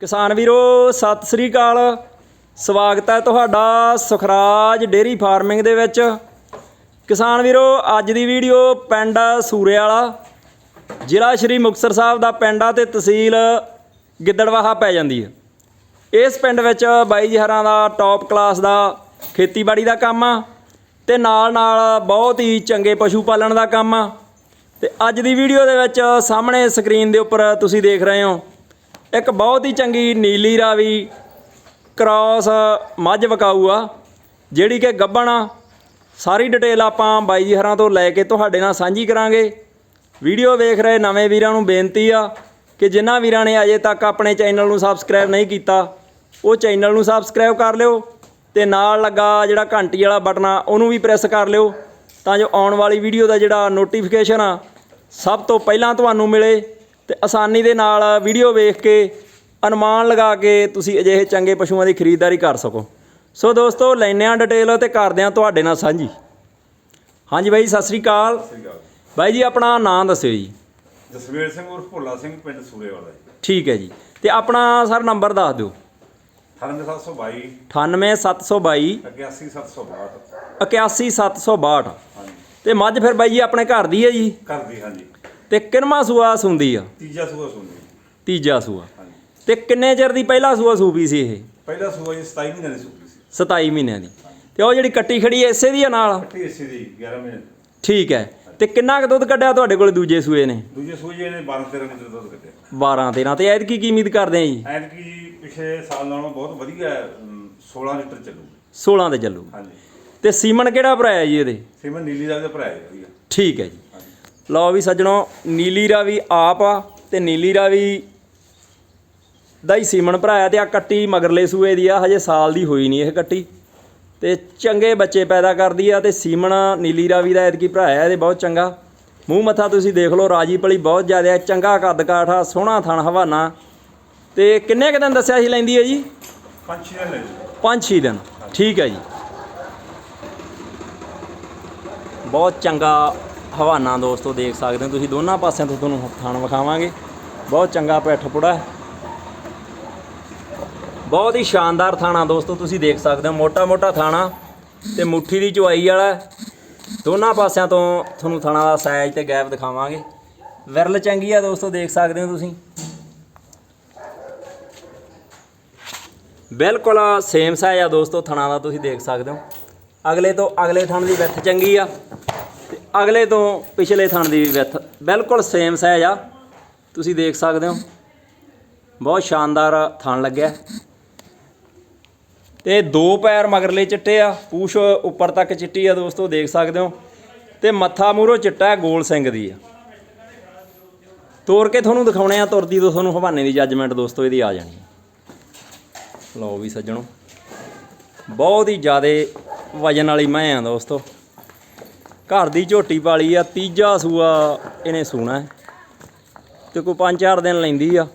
ਕਿਸਾਨ ਵੀਰੋ, ਸਤਿ ਸ੍ਰੀ ਅਕਾਲ। ਸਵਾਗਤ ਹੈ ਤੁਹਾਡਾ ਸੁਖਰਾਜ ਡੇਰੀ ਫਾਰਮਿੰਗ ਦੇ ਵਿੱਚ। ਕਿਸਾਨ ਵੀਰੋ, ਅੱਜ ਦੀ ਵੀਡੀਓ ਪਿੰਡ ਸੂਰੇ ਵਾਲਾ ਜ਼ਿਲ੍ਹਾ ਸ਼੍ਰੀ ਮੁਕਤਸਰ ਸਾਹਿਬ ਦਾ ਪਿੰਡ ਆ ਤੇ ਤਹਿਸੀਲ ਗਿੱਦੜਵਾਹਾ ਪੈ ਜਾਂਦੀ ਹੈ। ਇਸ ਪਿੰਡ ਵਿੱਚ ਬਾਈ ਜੀ ਹਰਾਂ ਦਾ ਟੌਪ ਕਲਾਸ ਦਾ ਖੇਤੀਬਾੜੀ ਦਾ ਕੰਮ ਆ ਤੇ ਨਾਲ ਨਾਲ ਬਹੁਤ ਹੀ ਚੰਗੇ ਪਸ਼ੂ ਪਾਲਣ ਦਾ ਕੰਮ ਆ। ਤੇ ਅੱਜ ਦੀ ਵੀਡੀਓ ਦੇ ਵਿੱਚ ਸਾਹਮਣੇ ਸਕਰੀਨ ਦੇ ਉੱਪਰ ਤੁਸੀਂ ਦੇਖ ਰਹੇ ਹੋ ਇੱਕ ਬਹੁਤ ਹੀ ਚੰਗੀ ਨੀਲੀ ਰਾਵੀ ਕ੍ਰਾਸ ਮੱਝ ਵਕਾਊ ਆ ਜਿਹੜੀ ਕਿ ਗੱਬਣ ਆ। ਸਾਰੀ ਡਿਟੇਲ ਆਪਾਂ ਬਾਈ ਜੀ ਹਰਾਂ ਤੋਂ ਲੈ ਕੇ ਤੁਹਾਡੇ ਨਾਲ ਸਾਂਝੀ ਕਰਾਂਗੇ। ਵੀਡੀਓ ਵੇਖ ਰਹੇ ਨਵੇਂ ਵੀਰਾਂ ਨੂੰ ਬੇਨਤੀ ਆ ਕਿ ਜਿਨ੍ਹਾਂ ਵੀਰਾਂ ਨੇ ਅਜੇ ਤੱਕ ਆਪਣੇ ਚੈਨਲ ਨੂੰ ਸਬਸਕ੍ਰਾਈਬ ਨਹੀਂ ਕੀਤਾ, ਉਹ ਚੈਨਲ ਨੂੰ ਸਬਸਕ੍ਰਾਈਬ ਕਰ ਲਿਓ ਤੇ ਨਾਲ ਲੱਗਾ ਜਿਹੜਾ ਘੰਟੀ ਵਾਲਾ ਬਟਨ ਆ, ਉਹਨੂੰ ਵੀ ਪ੍ਰੈਸ ਕਰ ਲਿਓ ਤਾਂ ਜੋ ਆਉਣ ਵਾਲੀ ਵੀਡੀਓ ਦਾ ਜਿਹੜਾ ਨੋਟੀਫਿਕੇਸ਼ਨ ਆ, ਸਭ ਤੋਂ ਪਹਿਲਾਂ ਤੁਹਾਨੂੰ ਮਿਲੇ। ਤੇ ਆਸਾਨੀ ਦੇ ਨਾਲ ਵੀਡੀਓ ਵੇਖ ਕੇ ਅਨੁਮਾਨ ਲਗਾ ਕੇ ਤੁਸੀਂ ਅਜਿਹੇ ਚੰਗੇ ਪਸ਼ੂਆਂ ਦੀ ਖਰੀਦਦਾਰੀ ਕਰ ਸਕੋ। ਸੋ ਦੋਸਤੋ ਲੈਨੇ ਆ ਡਿਟੇਲ ਤੇ ਕਰਦੇ ਆ ਤੁਹਾਡੇ ਨਾਲ ਸਾਂਝੀ। ਹਾਂਜੀ ਬਾਈ ਸਤਿ ਸ੍ਰੀ ਅਕਾਲ। ਬਾਈ ਜੀ ਆਪਣਾ ਨਾਮ ਦੱਸਿਓ ਜੀ। ਜਸਵੀਰ ਸਿੰਘ ਉਰਫ ਭੋਲਾ ਸਿੰਘ ਪਿੰਡ ਸੂਰੇ ਵਾਲਾ ਜੀ। ਠੀਕ ਹੈ ਜੀ। ਤੇ ਆਪਣਾ ਸਰ ਨੰਬਰ ਦੱਸ ਦਿਓ। 98722 98722 81762 81762 ਹਾਂਜੀ। ਤੇ ਮੱਝ ਫਿਰ ਬਾਈ ਜੀ ਆਪਣੇ ਘਰ ਦੀ ਹੈ ਜੀ? ਘਰ ਦੀ ਹਾਂਜੀ। ਤੇ ਕਿੰਨਵਾਂ ਸੂਆ ਸੁੰਦੀ ਆ? ਤੀਜਾ ਸੂਆ ਸੁਣੀ ਤੀਜਾ ਸੂਆ। ਹਾਂਜੀ। ਤੇ ਕਿੰਨੇ ਚਿਰ ਦੀ ਪਹਿਲਾ ਸੂਆ ਸੂਪੀ ਸੀ ਇਹ? ਪਹਿਲਾ ਸੂਆ ਜੀ 27 ਮਹੀਨਿਆਂ ਦੀ ਸੂਪੀ ਸੀ। 27 ਮਹੀਨਿਆਂ ਦੀ। ਤੇ ਉਹ ਜਿਹੜੀ ਕੱਟੀ ਖੜੀ ਐ ਇਸੇ ਦੀ ਆ ਨਾਲ? ਕੱਟੀ ਇਸੇ ਦੀ 11 ਮਹੀਨੇ ਦੀ। ਠੀਕ ਹੈ ਤੇ ਕਿੰਨਾ ਕੁ ਦੁੱਧ ਕੱਢਿਆ ਤੁਹਾਡੇ ਕੋਲ ਦੂਜੇ ਸੂਏ ਨੇ? ਦੂਜੇ ਸੂਏ ਜੀ ਇਹਨੇ 12 13 ਲੀਟਰ ਦੁੱਧ ਕੱਢਿਆ। 12 13 ਤੇ ਐਤਕੀ ਕੀ ਉਮੀਦ ਕਰਦੇ ਆ ਜੀ? ਐਤਕੀ ਜੀ ਪਿਛਲੇ ਸਾਲ ਨਾਲੋਂ ਬਹੁਤ ਵਧੀਆ ਹੈ, ਅਮ, 16 ਲੀਟਰ ਚੱਲੂ 16 ਤੇ ਚੱਲੂ ਹਾਂਜੀ। ਤੇ ਸੀਮਨ ਕਿਹੜਾ ਭਰਾਇਆ ਜੀ ਇਹਦੇ? ਸਿਮਨ ਨੀਲੀ ਦਾ ਭਰਾ ਹੈ ਵਧੀਆ। ਠੀਕ ਹੈ ਜੀ। ਲਓ ਵੀ ਸੱਜਣੋ ਨੀਲੀ ਰਾਵੀ ਆਪ ਆ ਤੇ ਨੀਲੀ ਰਾਵੀ ਦਾ ਹੀ ਸੀਮਨ ਭਰਾਇਆ ਤੇ ਆ ਕੱਟੀ ਮਗਰਲੇ ਸੂਏ ਦੀ ਆ ਹਜੇ ਸਾਲ ਦੀ ਹੋਈ ਨਹੀਂ ਇਹ ਕੱਟੀ। ਤੇ ਚੰਗੇ ਬੱਚੇ ਪੈਦਾ ਕਰਦੀ ਆ ਤੇ ਸੀਮਨ ਨੀਲੀ ਰਾਵੀ ਦਾ ਐਤਕੀ ਭਰਾਇਆ ਇਹਦੇ ਬਹੁਤ ਚੰਗਾ। ਮੂੰਹ ਮੱਥਾ ਤੁਸੀਂ ਦੇਖ ਲਓ ਰਾਜੀ ਪਲੀ ਬਹੁਤ ਜ਼ਿਆਦਾ ਚੰਗਾ ਕੱਦ ਕਾਠ ਆ ਸੋਹਣਾ ਥਣ ਹਵਾਨਾ। ਤੇ ਕਿੰਨੇ ਕੁ ਦਿਨ ਦੱਸਿਆ ਸੀ ਲੈਂਦੀ ਹੈ ਜੀ? ਪੰਜ ਛੇ ਦਿਨ ਲੈ ਜੀ 5-6 ਦਿਨ ਠੀਕ ਹੈ ਜੀ। ਬਹੁਤ ਚੰਗਾ ਹਵਾਨਾ ਦੋਸਤੋ ਦੇਖ ਸਕਦੇ ਹੋ ਤੁਸੀਂ, ਦੋਨਾਂ ਪਾਸਿਆਂ ਤੋਂ ਤੁਹਾਨੂੰ ਥਣ ਵਿਖਾਵਾਂਗੇ। ਬਹੁਤ ਚੰਗਾ ਪੈਠ ਪੁੜਾ ਬਹੁਤ ਹੀ ਸ਼ਾਨਦਾਰ ਥਾਣਾ ਦੋਸਤੋ, ਤੁਸੀਂ ਦੇਖ ਸਕਦੇ ਹੋ ਮੋਟਾ ਮੋਟਾ ਥਾਣਾ ਤੇ ਮੁੱਠੀ ਦੀ ਚੁਆਈ ਵਾਲਾ ਦੋਨਾਂ ਪਾਸਿਆਂ ਤੋਂ ਤੁਹਾਨੂੰ ਥਾਣਾ ਦਾ ਸਾਈਜ਼ ਤੇ ਗੈਪ ਦਿਖਾਵਾਂਗੇ। ਵਿਰਲ ਚੰਗੀ ਆ ਦੋਸਤੋ, ਦੇਖ ਸਕਦੇ ਹੋ ਤੁਸੀਂ। ਬਿਲਕੁਲ ਸੇਮ ਸਾਈਜ਼ ਆ ਦੋਸਤੋ, ਥਣਾ ਦਾ ਤੁਸੀਂ ਦੇਖ ਸਕਦੇ ਹੋ। ਅਗਲੇ ਤੋਂ ਅਗਲੇ ਥਣ ਦੀ ਵਿੱਥ ਚੰਗੀ ਆ। ਅਗਲੇ ਤੋਂ ਪਿਛਲੇ ਥਣ ਦੀ ਵੀ ਵਿੱਥ। ਬਿਲਕੁਲ ਸੇਮ ਸਾਈਜ਼ ਆ। ਤੁਸੀਂ ਦੇਖ ਸਕਦੇ ਹੋ। ਬਹੁਤ ਸ਼ਾਨਦਾਰ ਥਣ ਲੱਗਿਆ। ਤੇ ਦੋ ਪੈਰ ਮਗਰਲੇ ਚਿੱਟੇ ਆ। ਪੂਛ ਉੱਪਰ ਤੱਕ ਚਿੱਟੀ ਆ ਦੋਸਤੋ, ਦੇਖ ਸਕਦੇ ਹੋ। ਤੇ ਮੱਥਾ ਮੂਰੋ ਚਿੱਟਾ ਗੋਲ ਸਿੰਘ ਦੀ ਆ। ਤੋਰ ਕੇ ਤੁਹਾਨੂੰ ਦਿਖਾਉਣੇ ਆ, ਤੁਰਦੀ ਤੋਂ ਤੁਹਾਨੂੰ ਹਵਾਨੇ ਦੀ ਜੱਜਮੈਂਟ ਦੋਸਤੋ, ਇਹਦੀ ਆ ਜਾਣੀ ਲਓ ਵੀ ਸੱਜਣੋ। ਬਹੁਤ ਹੀ ਜ਼ਿਆਦੇ ਵਜਨ ਵਾਲੀ ਮੈਂ ਆ ਦੋਸਤੋ। ਘਰ ਦੀ ਝੋਟੀ ਪਾਲੀ ਆ, ਤੀਜਾ ਸੂਆ ਇਹਨੇ ਸੂਣਾ ਹੈ। ਤੇ ਕੋਈ 5-4 ਦਿਨ ਲੈਂਦੀ ਆ।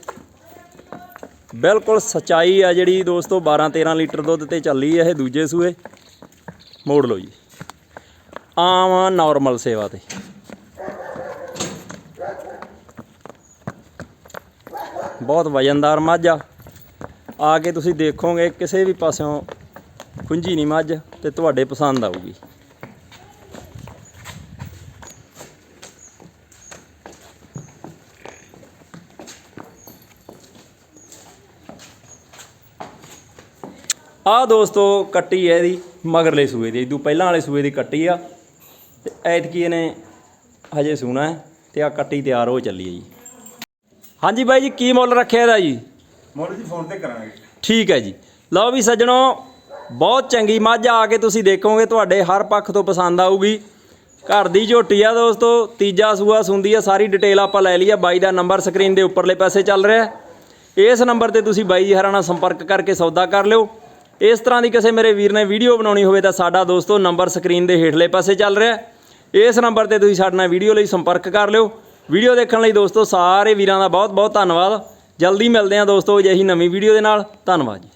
ਬਿਲਕੁਲ ਸਚਾਈ ਆ ਜਿਹੜੀ ਦੋਸਤੋ 12-13 ਲੀਟਰ ਦੁੱਧ ਤੇ ਚੱਲੀ ਆ ਇਹ ਦੂਜੇ ਸੂਏ। ਮੋੜ ਲਓ ਜੀ। ਆਮ ਨਾਰਮਲ ਸੇਵਾ ਤੇ। ਬਹੁਤ ਵਜਨਦਾਰ ਮੱਝ ਆ। ਆ ਕੇ ਤੁਸੀਂ ਦੇਖੋਗੇ, ਕਿਸੇ ਵੀ ਪਾਸਿਓਂ ਖੁੰਝੀ ਨਹੀਂ ਮੱਝ ਤੇ ਤੁਹਾਡੇ ਪਸੰਦ ਆਊਗੀ। ਆ ਦੋਸਤੋ ਕੱਟੀ ਹੈ ਇਹਦੀ ਮਗਰਲੇ ਸੂਏ ਦੀ ਇਦੋਂ ਪਹਿਲਾਂ ਵਾਲੇ ਸੂਏ ਦੀ ਕੱਟੀ ਆ। ਤੇ ਐਤਕੀ ਇਹਨੇ ਹਜੇ ਸੂਣਾ ਹੈ ਤੇ ਆ ਕੱਟੀ ਤਿਆਰ ਹੋ ਚੱਲੀ ਹੈ ਜੀ। ਹਾਂਜੀ ਬਾਈ ਜੀ ਕੀ ਮੁੱਲ ਰੱਖਿਆ ਇਹਦਾ ਜੀ? ਮੋੜੀ ਜੀ ਫੋਨ ਤੇ ਕਰਾਂਗੇ। ਠੀਕ ਹੈ ਜੀ। ਲਓ ਵੀ ਸੱਜਣੋ ਬਹੁਤ ਚੰਗੀ ਮੱਝ ਆ ਕੇ ਤੁਸੀਂ ਦੇਖੋਗੇ ਤੁਹਾਡੇ ਹਰ ਪੱਖ ਤੋਂ ਪਸੰਦ ਆਊਗੀ। ਘਰ ਦੀ ਝੋਟੀ ਆ ਦੋਸਤੋ ਤੀਜਾ ਸੂਆ ਸੁੰਦੀ ਆ ਸਾਰੀ ਡਿਟੇਲ ਆਪਾਂ ਲੈ ਲਈ ਆ ਬਾਈ ਦਾ ਨੰਬਰ ਸਕਰੀਨ ਦੇ ਉੱਪਰਲੇ ਪਾਸੇ ਚੱਲ ਰਿਹਾ। ਇਸ ਨੰਬਰ ਤੇ ਤੁਸੀਂ ਬਾਈ ਜੀ ਹਰਾਂ ਨਾਲ ਸੰਪਰਕ ਕਰਕੇ ਸੌਦਾ ਕਰ ਲਿਓ। ਇਸ ਤਰ੍ਹਾਂ ਦੀ ਕਿਸੇ ਮੇਰੇ ਵੀਰ ਨੇ ਵੀਡੀਓ ਬਣਾਉਣੀ ਹੋਵੇ ਤਾਂ ਸਾਡਾ ਦੋਸਤੋ ਨੰਬਰ ਸਕਰੀਨ ਦੇ ਹੇਠਲੇ ਪਾਸੇ ਚੱਲ ਰਿਹਾ ਇਸ ਨੰਬਰ ਤੇ ਤੁਸੀਂ ਸਾਡੇ ਨਾਲ ਵੀਡੀਓ ਲਈ ਸੰਪਰਕ ਕਰ ਲਿਓ। ਵੀਡੀਓ ਦੇਖਣ ਲਈ ਦੋਸਤੋ ਸਾਰੇ ਵੀਰਾਂ ਦਾ ਬਹੁਤ ਬਹੁਤ ਧੰਨਵਾਦ। ਜਲਦੀ ਮਿਲਦੇ ਹਾਂ ਦੋਸਤੋ ਅਜਿਹੀ ਨਵੀਂ ਵੀਡੀਓ ਦੇ ਨਾਲ। ਧੰਨਵਾਦ ਜੀ।